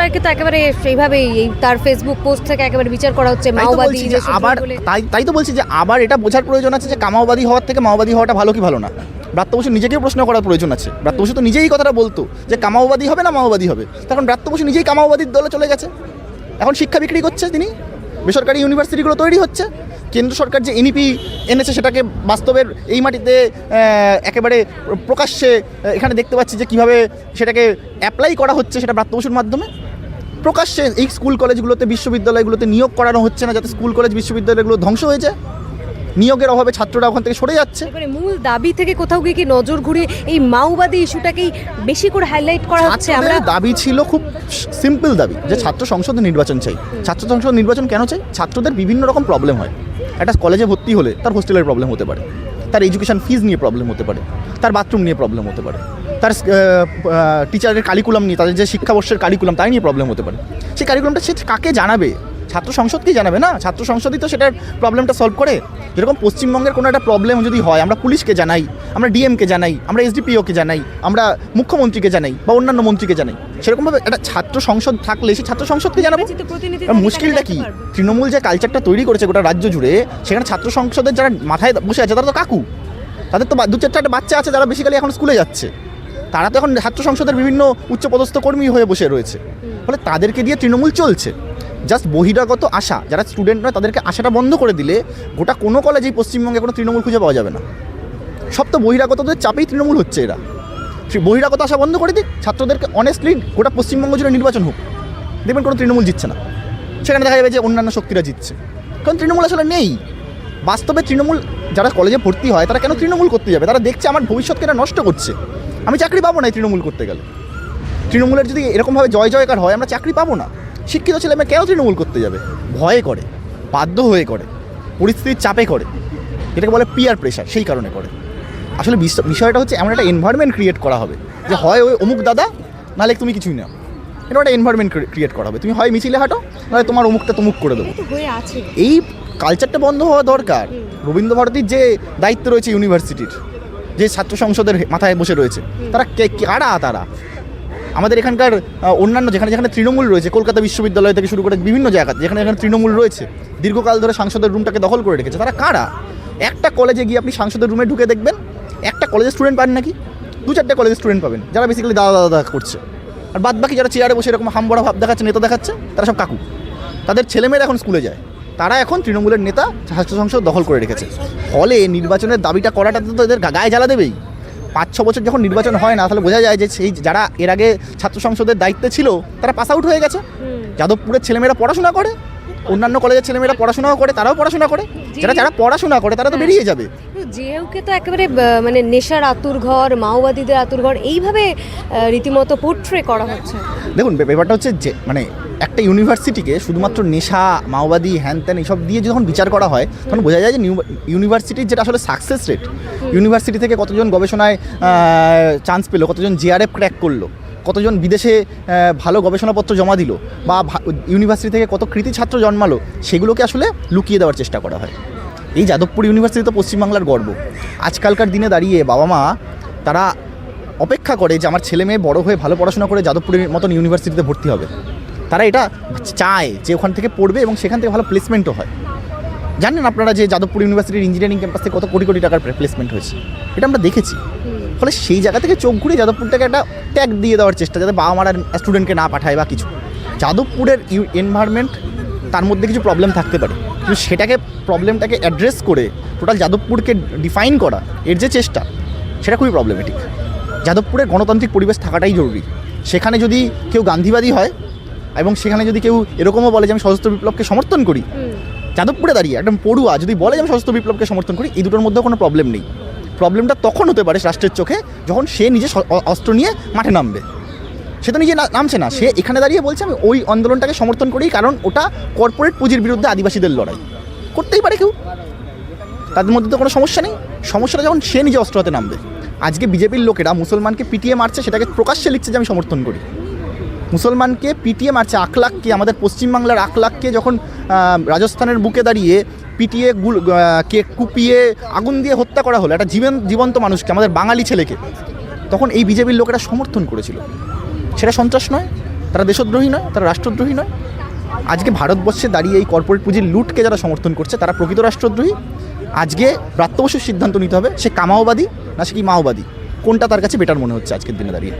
রায়কে তো একেবারে সেইভাবেই এই তার ফেসবুক পোস্ট থেকে একেবারে বিচার করা হচ্ছে মাওবাদী আবার তাই তাই তো বলছি যে আবার এটা বোঝার প্রয়োজন আছে যে কামাওবাদী হওয়ার থেকে মাওবাদী হওয়াটা ভালো কি ভালো না। ব্রাত্য বসু নিজেকেও প্রশ্ন করার প্রয়োজন আছে। ব্রাত্য বসু তো নিজেই কথাটা বলতো যে কামাওবাদী হবে না মাওবাদী হবে। তখন ব্রাত্য বসু নিজেই কামাওবাদীর দলে চলে গেছে। এখন শিক্ষা বিক্রি করছে তিনি। বেসরকারি ইউনিভার্সিটিগুলো তৈরি হচ্ছে। কেন্দ্র সরকার যে এনইপি এনেছে সেটাকে বাস্তবের এই মাটিতে একেবারে প্রকাশ্যে এখানে দেখতে পাচ্ছি যে কীভাবে সেটাকে অ্যাপ্লাই করা হচ্ছে সেটা ব্রাত্য বসুর মাধ্যমে। প্রকাশ্যে এই স্কুল কলেজগুলোতে বিশ্ববিদ্যালয়গুলোতে নিয়োগ করানো হচ্ছে না যাতে স্কুল কলেজ বিশ্ববিদ্যালয়গুলো ধ্বংস হয়ে যায়। নিয়োগের অভাবে ছাত্ররা ওখান থেকে সরে যাচ্ছে। মূল দাবি থেকে কোথাও গিয়ে কি নজর ঘুরে এই মাওবাদী ইস্যুটাকেই বেশি করে হাইলাইট করা হচ্ছে আমরা? দাবি ছিল খুব সিম্পল দাবি যে ছাত্র সংসদ নির্বাচন চাই। ছাত্র সংসদ নির্বাচন কেন চাই? ছাত্রদের বিভিন্ন রকম প্রবলেম হয়। একটা কলেজে ভর্তি হলে তার হোস্টেলের প্রবলেম হতে পারে। তার এডুকেশন ফিজ নিয়ে প্রবলেম হতে পারে। তার বাথরুম নিয়ে প্রবলেম হতে পারে। তার টিচারের কারিকুলাম নিয়ে তাদের যে শিক্ষাবর্ষের কারিকুলাম তাই নিয়ে প্রবলেম হতে পারে। সেই কারিকুলামটা সে কাকে জানাবে? ছাত্র সংসদকেই জানাবে না? ছাত্র সংসদই তো সেটার প্রবলেমটা সলভ করে। যেরকম পশ্চিমবঙ্গের কোনো একটা প্রবলেম যদি হয় আমরা পুলিশকে জানাই আমরা ডিএমকে জানাই আমরা এসডিপিওকে জানাই আমরা মুখ্যমন্ত্রীকে জানাই বা অন্যান্য মন্ত্রীকে জানাই সেরকমভাবে একটা ছাত্র সংসদ থাকলে সেই ছাত্র সংসদকে জানাব? মুশকিলটা কি? তৃণমূল যে কালচারটা তৈরি করেছে গোটা রাজ্য জুড়ে সেখানে ছাত্র সংসদের যারা মাথায় বসে আছে তারা তো কাকু। তাদের তো দু চারটা বাচ্চা আছে যারা বেসিক্যালি এখন স্কুলে যাচ্ছে। তারা তো এখন ছাত্র সংসদের বিভিন্ন উচ্চপদস্থ কর্মী হয়ে বসে রয়েছে। ফলে তাদেরকে দিয়ে তৃণমূল চলছে। জাস্ট বহিরাগত আশা, যারা স্টুডেন্ট নয়, তাদেরকে আশাটা বন্ধ করে দিলে গোটা কোনো কলেজেই পশ্চিমবঙ্গে কোনো তৃণমূল খুঁজে পাওয়া যাবে না। সব তো বহিরাগতদের চাপেই তৃণমূল হচ্ছে এরা। বহিরাগত আশা বন্ধ করে দিক, ছাত্রদেরকে অনেস্টলি গোটা পশ্চিমবঙ্গ জুড়ে নির্বাচন হোক। দেখবেন কোনো তৃণমূল জিতছে না। সেখানে দেখা যাবে যে অন্যান্য শক্তিরা জিতছে। কারণ তৃণমূল আসলে নেই। বাস্তবে তৃণমূল, যারা কলেজে ভর্তি হয়, তারা কেন তৃণমূল করতে যাবে? তারা দেখছে আমার ভবিষ্যৎকে নষ্ট করছে। আমি চাকরি পাবো না এই তৃণমূল করতে গেলে। তৃণমূলের যদি এরকমভাবে জয় জয়কার হয় আমরা চাকরি পাবো না। শিক্ষিত ছেলে মেয়ে কেন তৃণমূল করতে যাবে? ভয়ে করে বাধ্য হয়ে করে পরিস্থিতির চাপে করে। এটাকে বলে পিয়ার প্রেশার সেই কারণে করে। আসলে বিষ- বিষয়টা হচ্ছে এমন একটা এনভায়রনমেন্ট ক্রিয়েট করা হবে। যে হয় ওই অমুক দাদা নাহলে তুমি কিছুই নাও। এরকম একটা এনভায়রনমেন্ট ক্রিয়েট করা হবে। তুমি হয় মিছিলে হাঁটো নাহলে তোমার অমুকটা তমুক করে দেবো। এই কালচারটা বন্ধ হওয়া দরকার। রবীন্দ্র ভারতীর যে দায়িত্ব রয়েছে ইউনিভার্সিটির যে ছাত্র সংসদের মাথায় বসে রয়েছে, তারা কে কারা তারা? আমাদের এখানকার অন্যান্য যেখানে যেখানে তৃণমূল রয়েছে, কলকাতা বিশ্ববিদ্যালয় থেকে শুরু করে বিভিন্ন জায়গা, যেখানে যেখানে তৃণমূল রয়েছে, দীর্ঘকাল ধরে সাংসদের রুমটাকে দখল করে রেখেছে, তারা কারা? একটা কলেজে গিয়ে আপনি সাংসদের রুমে ঢুকে দেখবেন, একটা কলেজের স্টুডেন্ট পান নাকি? দু চারটে কলেজের স্টুডেন্ট পাবেন, যারা বেসিক্যালি দাদা দাদা করছে। আর বাদ বাকি যারা চেয়ারে বসে এরকম হামবড়া ভাব দেখাচ্ছে, নেতা দেখাচ্ছে, তারা সব কাকু। তাদের ছেলেমেয়েরা এখন স্কুলে যায়। তারা এখন তৃণমূলের নেতা স্বাস্থ্য সংসদ দখল করে রেখেছে। ফলে নির্বাচনের দাবিটা করাটা তো এদের গায়ে জ্বালা দেবেই। পাঁচ ছ বছর যখন নির্বাচন হয় না তাহলে বোঝা যায় যে সেই যারা এর আগে ছাত্র সংসদের দায়িত্বে ছিল তারা পাস আউট হয়ে গেছে। যাদবপুরের ছেলেমেয়েরা পড়াশোনা করে অন্যান্য কলেজের ছেলেমেয়েরা পড়াশোনাও করে তারাও পড়াশোনা করে। যারা যারা পড়াশোনা করে তারা তো বেরিয়ে যাবে। জেএউকে তো একেবারে মানে নেশার আতুর ঘর মাওবাদীদের আতুর ঘর এইভাবে রীতিমতো পোট্রে করা হচ্ছে। দেখুন ব্যাপারটা হচ্ছে যে মানে একটা ইউনিভার্সিটিকে শুধুমাত্র নেশা মাওবাদী হ্যান ত্যান এইসব দিয়ে যখন বিচার করা হয় তখন বোঝা যায় যে ইউনিভার্সিটির যেটা আসলে সাকসেস রেট ইউনিভার্সিটি থেকে কতজন গবেষণায় চান্স পেল কতজন জিআরএফ ক্র্যাক করল। কতজন বিদেশে ভালো গবেষণাপত্র জমা দিল বা ইউনিভার্সিটি থেকে কত কৃতি ছাত্র জন্মালো, সেগুলোকে আসলে লুকিয়ে দেওয়ার চেষ্টা করা হয়। এই যাদবপুর ইউনিভার্সিটি তো পশ্চিমবাংলার গর্ব। আজকালকার দিনে দাঁড়িয়ে বাবা মা তারা অপেক্ষা করে যে আমার ছেলে মেয়ে বড় হয়ে ভালো পড়াশোনা করে যাদবপুরের মতন ইউনিভার্সিটিতে ভর্তি হবে। তারা এটা চায় যে ওখান থেকে পড়বে এবং সেখান থেকে ভালো প্লেসমেন্টও হয়। জানেন আপনারা যে যাদবপুর ইউনিভার্সিটির ইঞ্জিনিয়ারিং ক্যাম্পাস থেকে কত কোটি কোটি টাকার প্লেসমেন্ট হয়েছে? এটা আমরা দেখেছি। ফলে সেই জায়গা থেকে চোখ ঘুরে যাদবপুরটাকে একটা ট্যাগ দিয়ে দেওয়ার চেষ্টা যাতে বাবা মারা স্টুডেন্টকে না পাঠায় বা কিছু। যাদবপুরের এনভায়রনমেন্ট তার মধ্যে কিছু প্রবলেম থাকতে পারে। কিন্তু সেটাকে প্রবলেমটাকে অ্যাড্রেস করে টোটাল যাদবপুরকে ডিফাইন করা এর যে চেষ্টা সেটা খুবই প্রবলেমেটিক যাদবপুরের গণতান্ত্রিক পরিবেশ থাকাটাই জরুরি। সেখানে যদি কেউ গান্ধীবাদী হয় এবং সেখানে যদি কেউ এরকমও বলে যে আমি সশস্ত্র বিপ্লবকে সমর্থন করি যাদবপুরে দাঁড়িয়ে একদম পড়ুয়া যদি বলে যে আমি সশস্ত্র বিপ্লবকে সমর্থন করি এই দুটোর মধ্যে কোনো প্রবলেম নেই। প্রবলেমটা তখন হতে পারে রাষ্ট্রের চোখে, যখন সে নিজে অস্ত্র নিয়ে মাঠে নামবে। সে তো নিজে নামছে না, সে এখানে দাঁড়িয়ে বলছে, আমি ওই আন্দোলনটাকে সমর্থন করি, কারণ ওটা কর্পোরেট পুঁজির বিরুদ্ধে আদিবাসীদের লড়াই। করতেই পারে কেউ। তাদের মধ্যে তো কোনো সমস্যা নেই। সমস্যাটা যখন সে নিজে অস্ত্র হাতে নামবে। আজকে বিজেপির লোকেরা মুসলমানকে পিটিয়ে মারছে, সেটাকে প্রকাশ্যে লিখছে যে আমি সমর্থন করি। মুসলমানকে পিটিয়ে মারছে আখলাখকে আমাদের পশ্চিমবাংলার আখলাখকে যখন রাজস্থানের বুকে দাঁড়িয়ে পিটিয়ে গুল কে কুপিয়ে আগুন দিয়ে হত্যা করা হলো, একটা জীবন জীবন্ত মানুষকে, আমাদের বাঙালি ছেলেকে। তখন এই বিজেপির লোকেরা সমর্থন করেছিল। সেটা সন্ত্রাস নয়, তারা দেশদ্রোহী নয়, তারা রাষ্ট্রদ্রোহী নয়। আজকে ভারতবর্ষে দাঁড়িয়ে এই কর্পোরেট পুঁজির লুটকে যারা সমর্থন করছে, তারা প্রকৃত রাষ্ট্রদ্রোহী। আজকে প্রাত্যবশ্যের সিদ্ধান্ত নিতে হবে, সে কামাওবাদী না সে কি মাওবাদী? কোনটা তার কাছে বেটার মনে হচ্ছে আজকের দিনে দাঁড়িয়ে?